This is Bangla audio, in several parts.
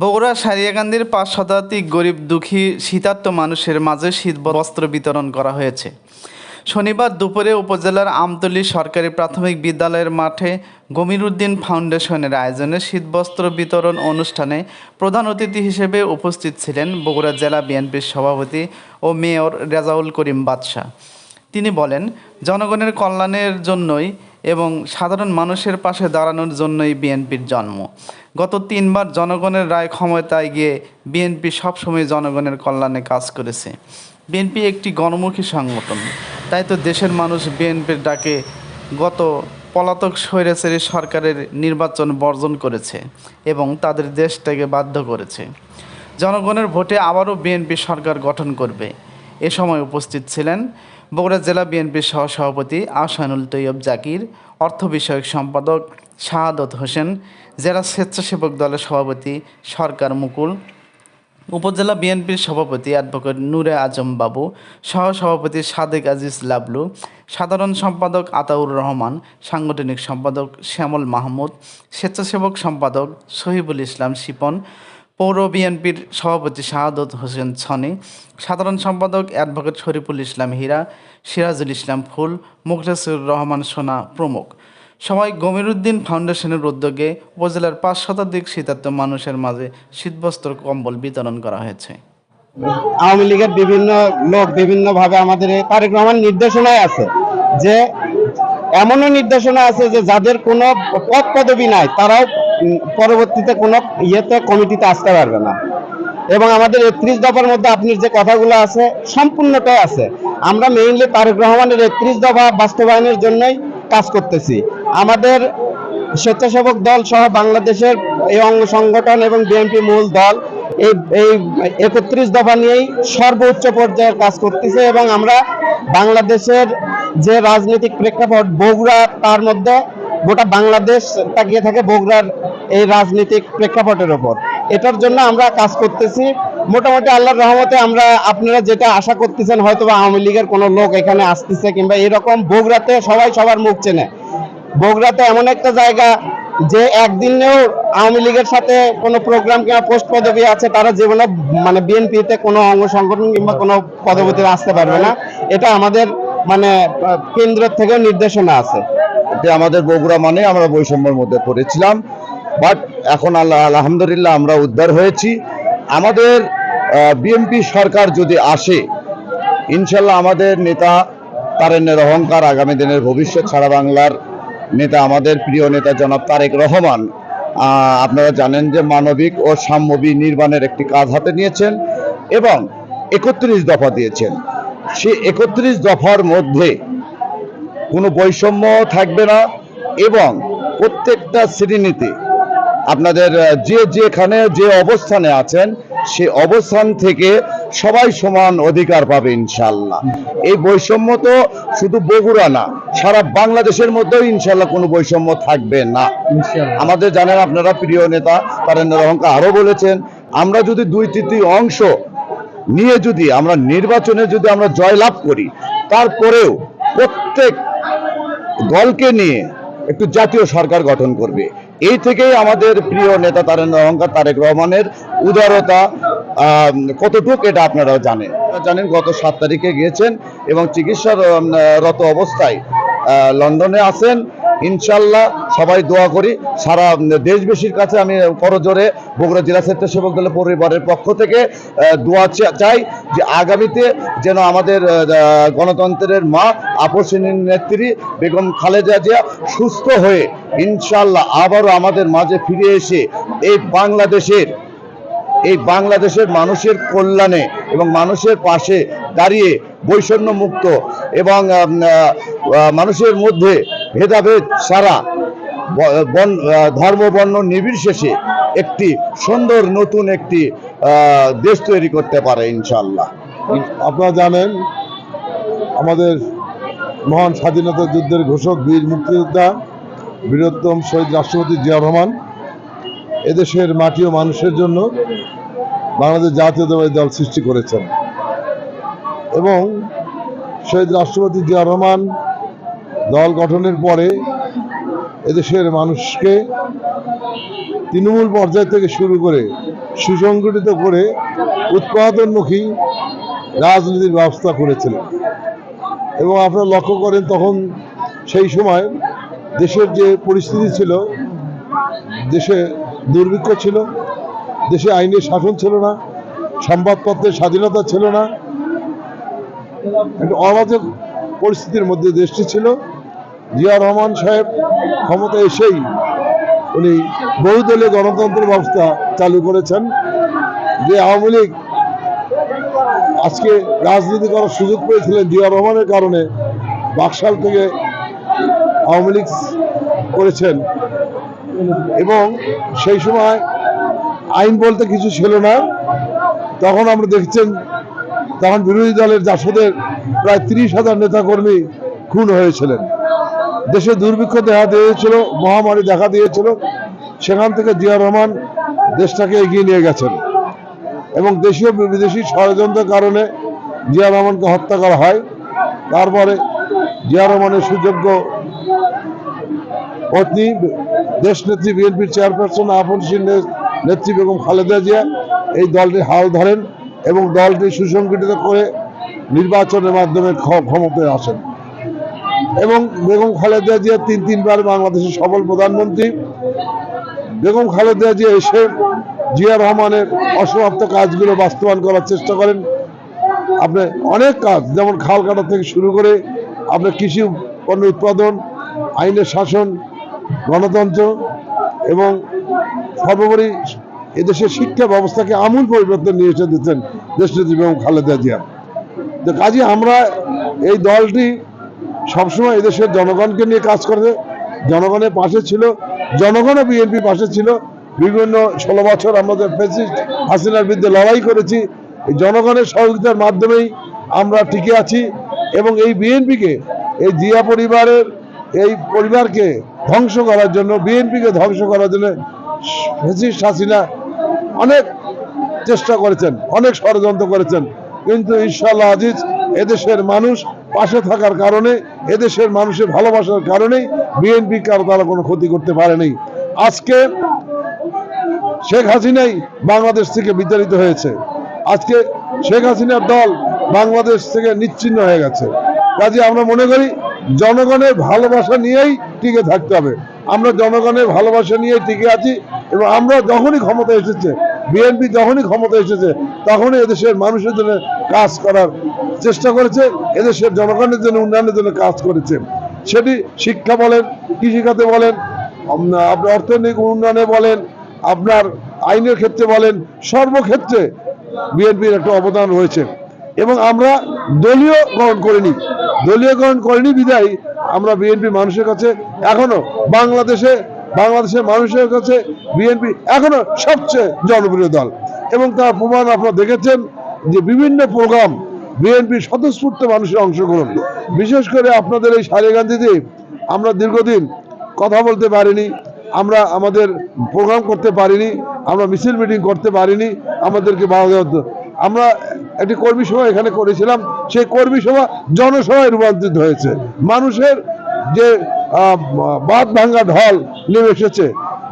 বগুড়া সারিয়াকান্দির পাঁচ শতাধিক গরিব দুঃখী শীতার্ত মানুষের মাঝে শীত বস্ত্র বিতরণ করা হয়েছে। শনিবার দুপুরে উপজেলার আমতলী সরকারি প্রাথমিক বিদ্যালয়ের মাঠে গমিরুদ্দিন ফাউন্ডেশনের আয়োজনে শীতবস্ত্র বিতরণ অনুষ্ঠানে প্রধান অতিথি হিসেবে উপস্থিত ছিলেন বগুড়া জেলা বিএনপির সভাপতি ও মেয়র রেজাউল করিম বাদশাহ। তিনি বলেন, জনগণের কল্যাণের জন্যই এবং সাধারণ মানুষের পাশে দাঁড়ানোর জন্যই বিএনপির জন্ম। গত তিনবার জনগণের রায় ক্ষমতায় গিয়ে বিএনপি সবসময় জনগণের কল্যাণে কাজ করেছে। বিএনপি একটি গণমুখী সংগঠন। তাই তো দেশের মানুষ বিএনপির ডাকে গত পলাতক স্বৈরাচারী সরকারের নির্বাচন বর্জন করেছে এবং তাদের দেশ থেকে বাধ্য করেছে। জনগণের ভোটে আবারও বিএনপি সরকার গঠন করবে। এ সময় উপস্থিত ছিলেন বগুড়া জেলা বিএনপির সহসভাপতি আহসানুল তৈয়ব জাকির, অর্থ বিষয়ক সম্পাদক শাহাদত হোসেন, জেলা স্বেচ্ছাসেবক দলের সভাপতি সরকার মুকুল, উপজেলা বিএনপির সভাপতি অ্যাডভোকেট নূরে আজম বাবু, সহসভাপতি সাদেক আজিজ লাবলু, সাধারণ সম্পাদক আতাউর রহমান, সাংগঠনিক সম্পাদক শ্যামল মাহমুদ, স্বেচ্ছাসেবক সম্পাদক শহীবুল ইসলাম শিপন পৌর বিএনপির সভাপতি শাহাদত হোসেন ছনি, সাধারণ সম্পাদক অ্যাডভোকেট শরীফুল ইসলাম হীরা, সিরাজুল ইসলাম ফুল, মুখলেসুর রহমান সোনা প্রমুখ। সবাই গমিরুদ্দিন ফাউন্ডেশনের উদ্যোগে উপজেলার পাঁচ শতাধিক শীতার্ত মানুষের মাঝে শীতবস্ত্র কম্বল বিতরণ করা হয়েছে। আওয়ামী লীগের বিভিন্ন লোক বিভিন্নভাবে আমাদের তারেক নির্দেশনায় আছে যে এমনও নির্দেশনা আছে যে যাদের কোনো পদ পদবি নাই, তারাও পরবর্তীতে কোনো ইয়েতে, কমিটিতে আসতে পারবে না। এবং আমাদের একত্রিশ দফার মধ্যে আপনি যে কথাগুলো আছে, সম্পূর্ণটাই আছে। আমরা মেইনলি তারেক রহমানের একত্রিশ দফা বাস্তবায়নের জন্যই কাজ করতেছি। আমাদের স্বেচ্ছাসেবক দল সহ বাংলাদেশের এই অঙ্গ সংগঠন এবং বিএনপি মূল দল এই এই একত্রিশ দফা নিয়েই সর্বোচ্চ পর্যায়ের কাজ করতেছে এবং আমরা বাংলাদেশের যে রাজনৈতিক প্রেক্ষাপট, বগুড়া তার মধ্যে গোটা বাংলাদেশ তাকিয়ে থাকে বগুড়ার এই রাজনৈতিক প্রেক্ষাপটের ওপর। এটার জন্য আমরা কাজ করতেছি। মোটামুটি আল্লাহর রহমতে আমরা আপনারা যেটা আশা করতেছেন হয়তো আওয়ামী লীগের কোনো লোক এখানে আসতেছে কিংবা এরকম বগুড়াতে সবাই সবার মুখ চেনে। বগুড়াতে এমন একটা জায়গা যে একদিনেও আওয়ামী লীগের সাথে কোনো প্রোগ্রাম কিংবা পোস্ট পদবি আছে তারা জীবনে মানে বিএনপিতে কোনো অঙ্গ সংগঠন কিংবা কোনো পদবিতে আসতে পারবে না। এটা আমাদের মানে আহ, কেন্দ্র থেকে নির্দেশনা আছে। যে আমাদের বগুড়া মানে আমরা বৈষম্যের মধ্যে পড়েছিলাম। বাট এখন আল্লাহ আলহামদুলিল্লাহ আমরা উদ্ধার হয়েছি। আমাদের বিএনপি সরকার যদি আসে ইনশাল্লাহ আমাদের নেতা তারেনের অহংকার আগামী দিনের ভবিষ্যৎ সারা বাংলার নেতা, আমাদের প্রিয় নেতা জনাব তারেক রহমান আপনারা জানেন যে মানবিক ও সাম্যবী নির্মাণের একটি কাজ হাতে নিয়েছেন এবং একত্রিশ দফা দিয়েছেন। সে একত্রিশ দফার মধ্যে কোনো বৈষম্য থাকবে না এবং প্রত্যেকটা শ্রেণীতে আপনাদের যে যেখানে যে অবস্থানে আছেন, সে অবস্থান থেকে সবাই সমান অধিকার পাবে ইনশাল্লাহ এই বৈষম্য তো শুধু বগুড়া না সারা বাংলাদেশের মধ্যেও ইনশাল্লাহ কোনো বৈষম্য থাকবে না। আমাদের জানেন আপনারা প্রিয় নেতা তারেন্দ্র রহঙ্কা আরও বলেছেন আমরা যদি দুই তৃতীয় অংশ নিয়ে যদি আমরা নির্বাচনে যদি আমরা জয়লাভ করি তারপরেও প্রত্যেক দলকে নিয়ে একটু জাতীয় সরকার গঠন করবে। এই থেকেই আমাদের প্রিয় নেতা তারেন অহংকার, তারেক রহমানের উদারতা কতটুক এটা আপনারাও জানেন? আপনারা জানেন গত সাত তারিখে গিয়েছেন এবং চিকিৎসার রত অবস্থায় লন্ডনে আছেন। ইনশাল্লাহ সবাই দোয়া করি। সারা দেশবাসীর কাছে আমি করজোরে বগুড়া জেলা স্বেচ্ছাসেবক দলের পরিবারের পক্ষ থেকে দোয়া চাই যে আগামীতে যেন আমাদের গণতন্ত্রের মা আপসিনীর নেত্রী বেগম খালেদা জিয়া সুস্থ হয়ে ইনশাল্লাহ আবারও আমাদের মাঝে ফিরে এসে এই বাংলাদেশের এই বাংলাদেশের মানুষের কল্যাণে এবং মানুষের পাশে দাঁড়িয়ে বৈষম্য মুক্ত এবং মানুষের মধ্যে ভেদাভেদ সারা বন- ধর্ম, বর্ণ নির্বিশেষে একটি সুন্দর নতুন একটি দেশ তৈরি করতে পারে ইনশাল্লাহ আপনারা জানেন, আমাদের মহান স্বাধীনতা যুদ্ধের ঘোষক বীর মুক্তিযোদ্ধা বীরোত্তম শহীদ রাষ্ট্রপতি জিয়া রহমান এদেশের মাটি ও মানুষের জন্য বাংলাদেশ জাতীয়তাবাদী দল সৃষ্টি করেছেন। এবং শহীদ রাষ্ট্রপতি জিয়া রহমান দল গঠনের পরে এদেশের মানুষকে তৃণমূল পর্যায় থেকে শুরু করে সুসংগঠিত করে উৎপাদনমুখী রাজনীতির ব্যবস্থা করেছিলেন এবং আপনারা লক্ষ্য করেন তখন সেই সময় দেশের যে পরিস্থিতি ছিল, দেশে দুর্ভিক্ষ ছিল, দেশে আইনের শাসন ছিল না, সংবাদপত্রের স্বাধীনতা ছিল না একটা অরাজক পরিস্থিতির মধ্যে দেশটি ছিল। জিয়া রহমান সাহেব ক্ষমতা এসেই উনি বহুদলীয় গণতন্ত্র ব্যবস্থা চালু করেছেন, যে আওয়ামী লীগ আজকে রাজনীতি করার সুযোগ পেয়েছিলেন জিয়া রহমানের কারণে, বাকশাল থেকে আওয়ামী লীগ করেছেন। এবং সেই সময় আইন বলতে কিছু ছিল না, তখন আমরা দেখছেন তখন বিরোধী দলের জাসদের প্রায় তিরিশ হাজার নেতাকর্মী খুন হয়েছিলেন। দেশে দুর্ভিক্ষ দেখা দিয়েছিল, মহামারী দেখা দিয়েছিল, সেখান থেকে জিয়া রহমান দেশটাকে এগিয়ে নিয়ে গেছেন। এবং দেশীয় বিদেশি ষড়যন্ত্রের কারণে জিয়া রহমানকে হত্যা করা হয়। তারপরে জিয়া রহমানের সুযোগ্য পত্নী দেশ নেত্রী বিএনপির চেয়ারপারসন আপনশীল নেত্রী বেগম খালেদা জিয়া এই দলটির হাল ধরেন এবং দলটি সুসংগঠিত করে নির্বাচনের মাধ্যমে ক্ষ- ক্ষমতায় আসেন। এবং বেগম খালেদা জিয়া তিন তিনবার বাংলাদেশের সফল প্রধানমন্ত্রী। বেগম খালেদা জিয়া এসে জিয়া রহমানের অসমাপ্ত কাজগুলো বাস্তবায়ন করার চেষ্টা করেন। আপনি অনেক কাজ, যেমন খাল কাটা থেকে শুরু করে আপনার কৃষি পণ্য উৎপাদন, আইনের শাসন, গণতন্ত্র এবং সর্বোপরি এদেশের শিক্ষা ব্যবস্থাকে আমূল পরিবর্তন নিয়ে এসে দিচ্ছেন দেশনেত্রী বেগম খালেদা জিয়া। কাজে, আমরা এই দলটি সবসময় এদেশের জনগণকে নিয়ে কাজ করে। জনগণের পাশে ছিল, জনগণও বিএনপি পাশে ছিল। বিভিন্ন ষোলো বছর আমাদের ফেসিস্ট হাসিনার বিরুদ্ধে লড়াই করেছি। জনগণের সহযোগিতার মাধ্যমেই আমরা টিকে আছি এবং এই বিএনপিকে এই জিয়া পরিবারের, এই পরিবারকে ধ্বংস করার জন্য বিএনপিকে ধ্বংস করার জন্য ফেসিস্ট হাসিনা অনেক চেষ্টা করেছেন, অনেক ষড়যন্ত্র করেছেন। কিন্তু ইনশাল্লাহ আজিজ, এদেশের মানুষ পাশে থাকার কারণে, এদেশের মানুষের ভালোবাসার কারণেই বিএনপি কারও তারা কোনো ক্ষতি করতে পারেনি আজকে শেখ হাসিনাই বাংলাদেশ থেকে বিতাড়িত হয়েছে। আজকে শেখ হাসিনার দল বাংলাদেশ থেকে নিচ্ছিন্ন হয়ে গেছে। কাজে আমরা মনে করি, জনগণের ভালোবাসা নিয়েই টিকে থাকতে হবে। আমরা জনগণের ভালোবাসা নিয়েই টিকে আছি এবং আমরা যখনই ক্ষমতা এসেছে বিএনপি যখনই ক্ষমতা এসেছে, তখনই এদেশের মানুষের জন্য কাজ করার চেষ্টা করেছে, এদেশের জনগণের জন্য, উন্নয়নের জন্য কাজ করেছে। সেটি শিক্ষা বলেন, কৃষিখাতে বলেন আপনার অর্থনৈতিক উন্নয়নে বলেন, আপনার আইনের ক্ষেত্রে বলেন, সর্বক্ষেত্রে বিএনপির একটা অবদান রয়েছে। এবং আমরা দলীয় গ্রহণ করিনি, দলীয়করণ করিনি বিদায় আমরা বিএনপি মানুষের কাছে এখনও, বাংলাদেশে, বাংলাদেশের মানুষের কাছে বিএনপি এখনও সবচেয়ে জনপ্রিয় দল। এবং তার প্রমাণ আপনারা দেখেছেন যে বিভিন্ন প্রোগ্রাম বিএনপির স্বতঃস্ফূর্ত মানুষের অংশগ্রহণ। বিশেষ করে আপনাদের এই সারিগান্ধীতে আমরা দীর্ঘদিন কথা বলতে পারিনি, আমরা আমাদের প্রোগ্রাম করতে পারিনি, আমরা মিছিল মিটিং করতে পারিনি, আমাদেরকে বাধা দেওয়া আমরা একটি কর্মী সভা এখানে করেছিলাম, সেই কর্মী সভা জনসভায় রূপান্তরিত হয়েছে। মানুষের যে বাদ ভাঙ্গা ঢল নেমে এসেছে।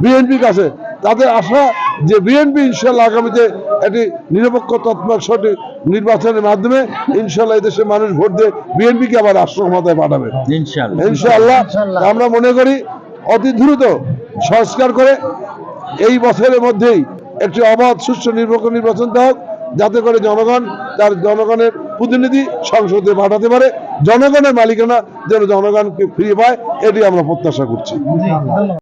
বিএনপির কাছে তাদের আশা যে বিএনপি ইনশাল্লাহ আগামীতে একটি নিরপেক্ষ তৎপর সঠিক নির্বাচনের মাধ্যমে ইনশাল্লাহ দেশের মানুষ ভোট দিয়ে বিএনপিকে আবার রাষ্ট্র ক্ষমতায় পাঠাবে ইনশাআল্লাহ আমরা মনে করি অতি দ্রুত সংস্কার করে এই বছরের মধ্যেই একটি অবাধ সুষ্ঠু নির্বাচন নির্বাচন দেওয়া হোক, যাতে করে জনগণ তার জনগণের প্রতিনিধি সংসদে পাঠাতে পারে জনগণের মালিকানা যেন জনগণকে ফিরে পায় এটি আমরা প্রত্যাশা করছি।